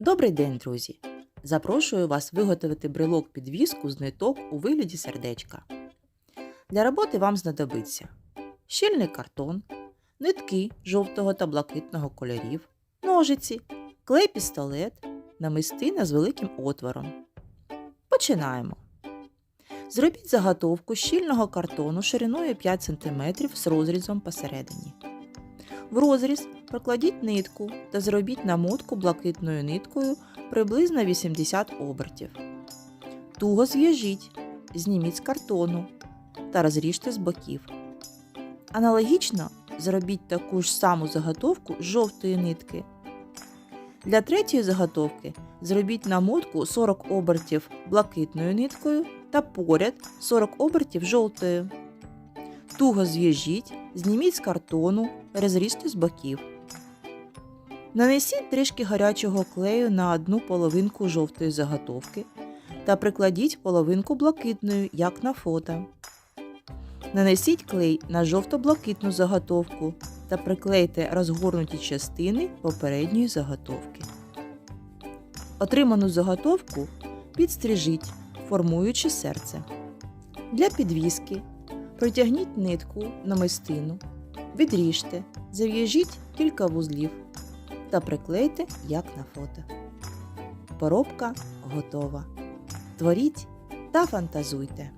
Добрий день, друзі! Запрошую вас виготовити брелок підвіску з ниток у вигляді сердечка. Для роботи вам знадобиться щільний картон, нитки жовтого та блакитного кольорів, ножиці, клей-пістолет, намистина з великим отвором. Починаємо. Зробіть заготовку щільного картону шириною 5 см з розрізом посередині. В розріз прокладіть нитку та зробіть намотку блакитною ниткою приблизно 80 обертів. Туго зв'яжіть, зніміть з картону та розріжте з боків. Аналогічно зробіть таку ж саму заготовку з жовтої нитки. Для третьої заготовки зробіть намотку 40 обертів блакитною ниткою та поряд 40 обертів жовтою. Туго зв'яжіть, зніміть з картону, розріжте з боків. Нанесіть трішки гарячого клею на одну половинку жовтої заготовки та прикладіть половинку блакитної, як на фото. Нанесіть клей на жовто-блакитну заготовку та приклейте розгорнуті частини попередньої заготовки. Отриману заготовку підстрижіть, формуючи серце. Для підвіски протягніть нитку на мистину, відріжте, зав'яжіть кілька вузлів та приклейте, як на фото. Поробка готова. Творіть та фантазуйте.